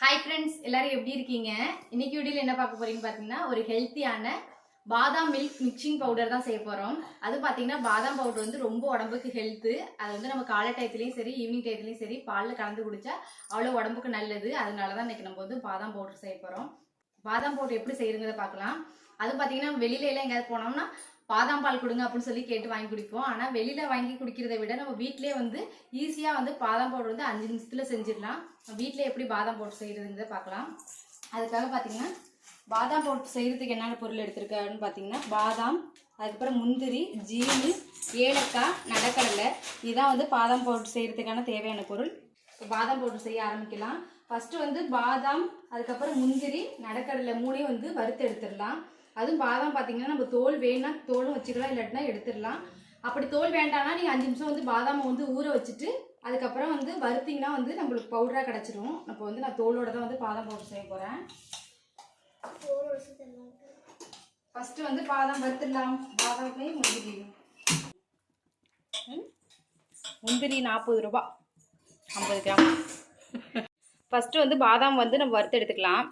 Hi friends எல்லாரும் எப்படி இருக்கீங்க? இன்னைக்கு வீடியோல என்ன பார்க்க போறீங்க பார்த்தீங்கன்னா ஒரு ஹெல்த்தியான பாதாம் மில்க் மிக்சிங் பவுடர் தான் செய்ய போகிறோம் அது பார்த்தீங்கன்னா பாதாம் பவுடர் வந்து ரொம்ப உடம்புக்கு ஹெல்த்து அது வந்து நம்ம காலை டயத்துலையும் சரி ஈவினிங் டயத்துலையும் சரி பாலில் கலந்து குடிச்சா அவ்வளோ உடம்புக்கு நல்லது. அதனால தான் இன்றைக்கி நம்ம வந்து பாதாம் பவுடர் செய்ய போகிறோம் பாதாம் பவுடர் எப்படி செய்யுங்கிறத பார்க்கலாம். அது பார்த்தீங்கன்னா வெளியில எல்லாம் எங்கேயாவது போனோம்னா பாதாம் பால் கொடுங்க அப்படின்னு சொல்லி கேட்டு வாங்கி குடிப்போம். ஆனால் வெளியில் வாங்கி குடிக்கிறத விட நம்ம வீட்டிலேயே வந்து ஈஸியாக வந்து பாதாம் பவுடர் வந்து அஞ்சு நிமிஷத்தில் செஞ்சிடலாம். வீட்டில் எப்படி பாதாம் பவுடர் செய்கிறதுங்கிறத பார்க்கலாம். அதுக்காக பார்த்தீங்கன்னா பாதாம் பவுடர் செய்கிறதுக்கு என்னென்ன பொருள் எடுத்திருக்காருன்னு பார்த்தீங்கன்னா பாதாம் அதுக்கப்புறம் முந்திரி ஜீனி ஏலக்காய் நடக்கடலை. இதுதான் வந்து பாதாம் பவுடர் செய்கிறதுக்கான தேவையான பொருள். இப்போ பாதாம் பவுடர் செய்ய ஆரம்பிக்கலாம். ஃபஸ்ட்டு வந்து பாதாம் அதுக்கப்புறம் முந்திரி நடக்கடலை மூணையும் வந்து வறுத்து எடுத்துடலாம். அதுவும் பாதாம் பார்த்தீங்கன்னா நம்ம தோல் வேணா தோலும் வச்சுக்கலாம் இல்லாட்டினா எடுத்துடலாம். அப்படி தோல் வேண்டாம்னா நீங்கள் அஞ்சு நிமிஷம் வந்து பாதாமை வந்து ஊற வச்சுட்டு அதுக்கப்புறம் வந்து வறுத்தீங்கன்னா வந்து நம்மளுக்கு பவுடராக கிடச்சிரும். இப்போ வந்து நான் தோலோட தான் வந்து பாதாம் பவுடர் செய்ய போகிறேன் ஃபஸ்ட்டு வந்து பாதாம் வறுத்துடலாம். பாதாமே முந்திரி? முந்திரி நாற்பது ரூபா. ஐம்பது கிராம். ஃபஸ்ட்டு வந்து பாதாம் வந்து நம்ம வறுத்து எடுத்துக்கலாம்.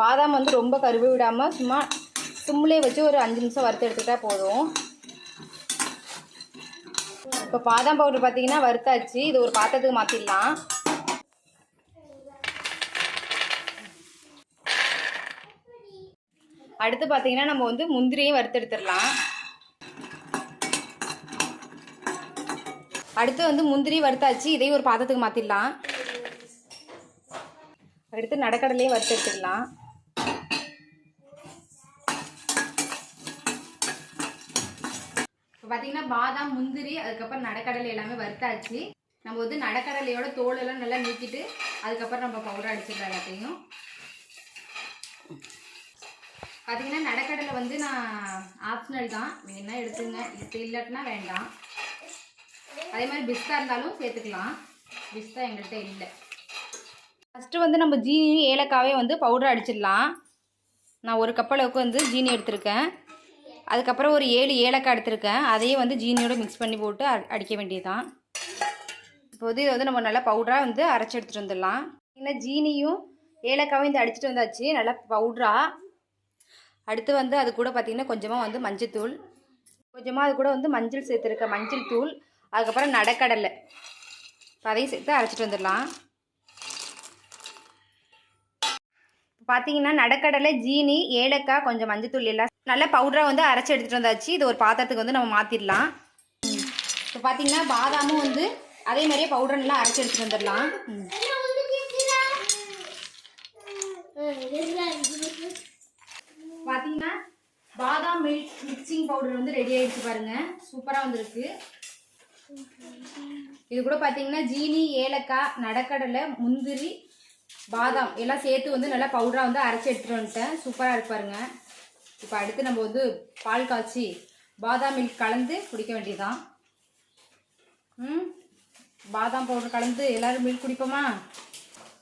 பாதாம் வந்து ரொம்ப கருவி விடாமல் சும்மா சிம்லே வச்சு ஒரு அஞ்சு நிமிஷம் வறுத்து எடுத்துக்கிட்டா போதும். இப்போ பாதாம் பவுடர் பார்த்தீங்கன்னா வறுத்தாச்சு. இது ஒரு பாத்திரத்துக்கு மாற்றிடலாம் அடுத்து பார்த்தீங்கன்னா நம்ம வந்து முந்திரியும் வறுத்து எடுத்துடலாம். அடுத்து வந்து முந்திரி வறுத்தாச்சு. இதையும் ஒரு பாத்திரத்துக்கு மாற்றிடலாம் அடுத்து நடக்கடலையும் வறுத்து எடுத்துக்கலாம் இப்போ பார்த்தீங்கன்னா பாதாம் முந்திரி அதுக்கப்புறம் நடக்கடலை எல்லாமே வறுத்தாச்சு. நம்ம வந்து நடக்கடலையோட தோலெல்லாம் நல்லா நீக்கிட்டு அதுக்கப்புறம் நம்ம பவுடர் அடிச்சிடலாம் எல்லாத்தையும். பார்த்தீங்கன்னா நடக்கடலை வந்து நான் ஆப்ஷனல் தான். வேணா எடுத்துங்க. இப்போ இல்லாட்டினா வேண்டாம். அதே மாதிரி பிஸ்தா இருந்தாலும் சேர்த்துக்கலாம். பிஸ்தா எங்கள்கிட்ட இல்லை. ஃபஸ்ட்டு வந்து நம்ம ஜீனி ஏலக்காவே வந்து பவுடர் அடிச்சிடலாம். நான் ஒரு கப் அளவுக்கு வந்து ஜீனி எடுத்திருக்கேன். அதுக்கப்புறம் ஒரு ஏழு ஏலக்காய் எடுத்திருக்கேன். அதையும் வந்து ஜீனியோட மிக்ஸ் பண்ணி போட்டு அடிக்க வேண்டியதுதான். இப்போ வந்து இதை வந்து நம்ம நல்லா பவுடராக வந்து அரைச்சி எடுத்துகிட்டு வந்துடலாம். ஏன்னா ஜீனியும் ஏலக்காவும் இந்த அடிச்சிட்டு வந்தாச்சு. நல்லா பவுடராக அடுத்து வந்து அது கூட பார்த்திங்கன்னா கொஞ்சமாக வந்து மஞ்சத்தூள் கொஞ்சமாக அது கூட வந்து மஞ்சள் சேர்த்துருக்கேன் மஞ்சள் தூள். அதுக்கப்புறம் நடக்கடலை. அதையும் சேர்த்து அரைச்சிட்டு வந்துடலாம். பார்த்தீங்கன்னா நடக்கடலை ஜீனி ஏலக்காய் கொஞ்சம் மஞ்சத்தூள் எல்லாம் நல்லா பவுடராக வந்து அரைச்சி எடுத்துகிட்டு வந்தாச்சு. இது ஒரு பாத்திரத்துக்கு வந்து நம்ம மாற்றிடலாம் இப்போ பார்த்தீங்கன்னா பாதாமும் வந்து அதே மாதிரியே பவுடர் நல்லா அரைச்சி எடுத்துகிட்டு வந்துடலாம். பார்த்தீங்கன்னா பாதாம் மில்க் மிக்சிங் பவுடர் வந்து ரெடி ஆகிடுச்சு பாருங்க. சூப்பராக வந்திருக்கு. இது கூட பார்த்தீங்கன்னா ஜீனி ஏலக்காய் நடக்கடலை முந்திரி பாதாம் எல்லாம் சேர்த்து வந்து நல்லா பவுடராக வந்து அரைச்சி எடுத்துகிட்டு வந்துட்டேன். சூப்பராக இருப்பாருங்க இப்போ அடுத்து நம்ம வந்து பால் காய்ச்சி பாதாம் மில்க் கலந்து குடிக்க வேண்டியதுதான். ம்? பாதாம் பவுடர் கலந்து எல்லாரும் மில்க் குடிப்போமா?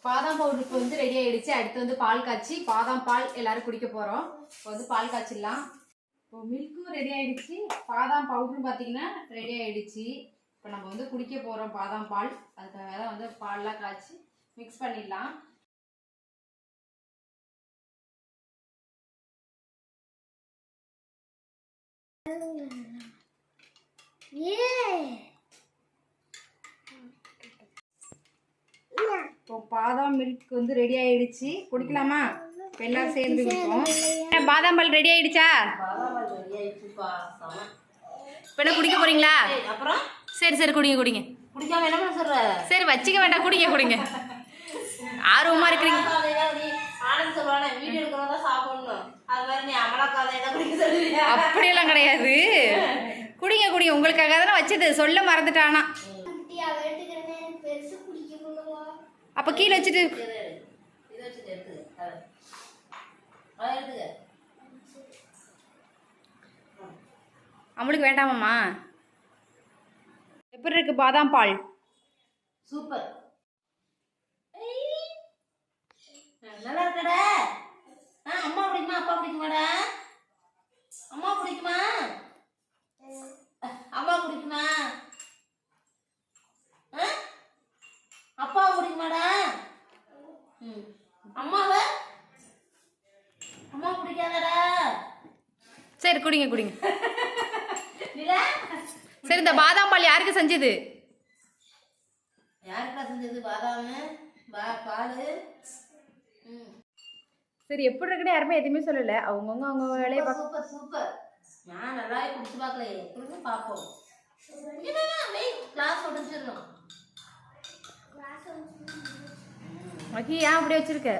பாதாம் பவுடர் இப்போ வந்து ரெடி ஆகிடுச்சு அடுத்து வந்து பால் காய்ச்சி பாதாம் பால் எல்லோரும் குடிக்க போகிறோம் இப்போ வந்து பால் காய்ச்சிடலாம். இப்போ மில்க்கும் ரெடி ஆகிடுச்சு பாதாம் பவுடரும் பார்த்தீங்கன்னா ரெடி ஆகிடுச்சு இப்போ நம்ம வந்து குடிக்க போகிறோம் பாதாம் பால். அதுக்காக தான் வந்து பால்லாம் காய்ச்சி மிக்ஸ் பண்ணிடலாம். இப்போ பாதாம் மில்க் வந்து ரெடி ஆயிடுச்சு. குடிக்கலாமா? இப்போ எல்லாரும் சேர்ந்து குடிப்போம். பாதாம் பால் ரெடி ஆயிடுச்சா? இப்போ குடிக்க போறீங்களா? அப்புறம் சரி சரி குடிங்க குடிங்க. குடிக்காம என்ன பண்ண சொல்ற சரி வச்சுக்க வேண்டாம் குடிங்க குடிங்க. ஆர்வமா இருக்கிறீங்க. அப்படியெல்லாம் கிடையாது. குடிங்க குடிங்க. உங்களுக்காக தானே வச்சது. சொல்ல மறந்துட்டானா. அப்போ கீழே வச்சுட்டு அவளுக்கு வேண்டாமாம்மா. எப்படி இருக்கு? பாதாம் பால். சூப்பர் நல்லா இருக்கடா ஆ அம்மா பிடிக்குமா அப்பா பிடிக்குமாடா அம்மா பிடிக்குமா அம்மா பிடிக்குமா ம். அம்மாவை? அம்மா சரி குடிங்க குடிங்க. சரி இந்த பாதாம் பால் யாருக்கு செஞ்சது? யாருக்கா செஞ்சது பாதாம் பா பால். ம். சரி எப்படி இருக்குன்னு யாருமே எதுவுமே சொல்லல. அவங்கவுங்க அவங்க வேலையை பார்க்க சூப்பர் சூப்பர். நான் நல்லாவே குடிச்சு பார்க்கலையே. குடிச்சு பார்ப்போம். கிளாஸ் உடஞ்சிடணும் மகி ஏன் அப்படி வச்சிருக்க?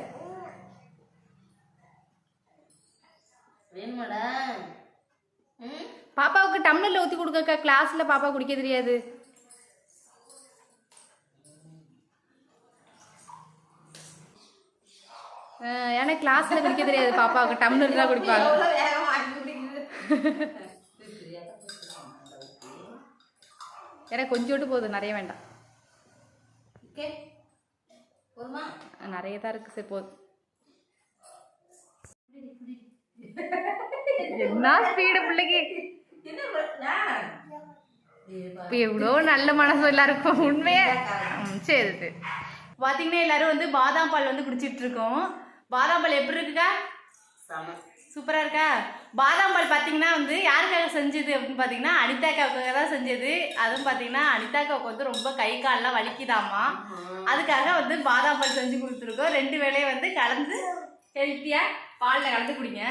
பாப்பாவுக்கு டம்ளர்ல ஊத்தி கொடுக்கக்கா கிளாஸ்ல பாப்பா குடிக்க தெரியாது. ஏன்னா கிளாஸ்ல குடிக்க தெரியாது பாப்பாவுக்கு. டம்ளர் தான் குடிப்பாங்க. ஏன்னா கொஞ்சோட்டு போதும் நிறைய வேண்டாம். ஓகே நிறைய தான் இருக்கு சரி போதும் என்ன ஸ்பீடு பிள்ளைக்கு? இப்போ எவ்வளோ நல்ல மனசு எல்லாருக்கும் உண்மையே. சரி சரி. பார்த்தீங்கன்னா எல்லாரும் வந்து பாதாம் பால் வந்து குடிச்சிட்டு இருக்கோம். பாதாம் பால் எப்படி இருக்குக்கா? சூப்பராக இருக்கா? பாதாம் பால் பார்த்தீங்கன்னா வந்து யாருக்காக செஞ்சது அப்படின்னு பார்த்தீங்கன்னா அனிதாக்காவுக்காக தான் செஞ்சது. அதுவும் பார்த்தீங்கன்னா அனிதாக்காவுக்கு வந்து ரொம்ப கை கால்லாம் வலிக்குதாமா. அதுக்காக வந்து பாதாம் பால் செஞ்சு கொடுத்துருக்கோம். ரெண்டு வேளையும் வந்து கலந்து ஹெல்த்தியாக பாலில் கலந்து குடிங்க.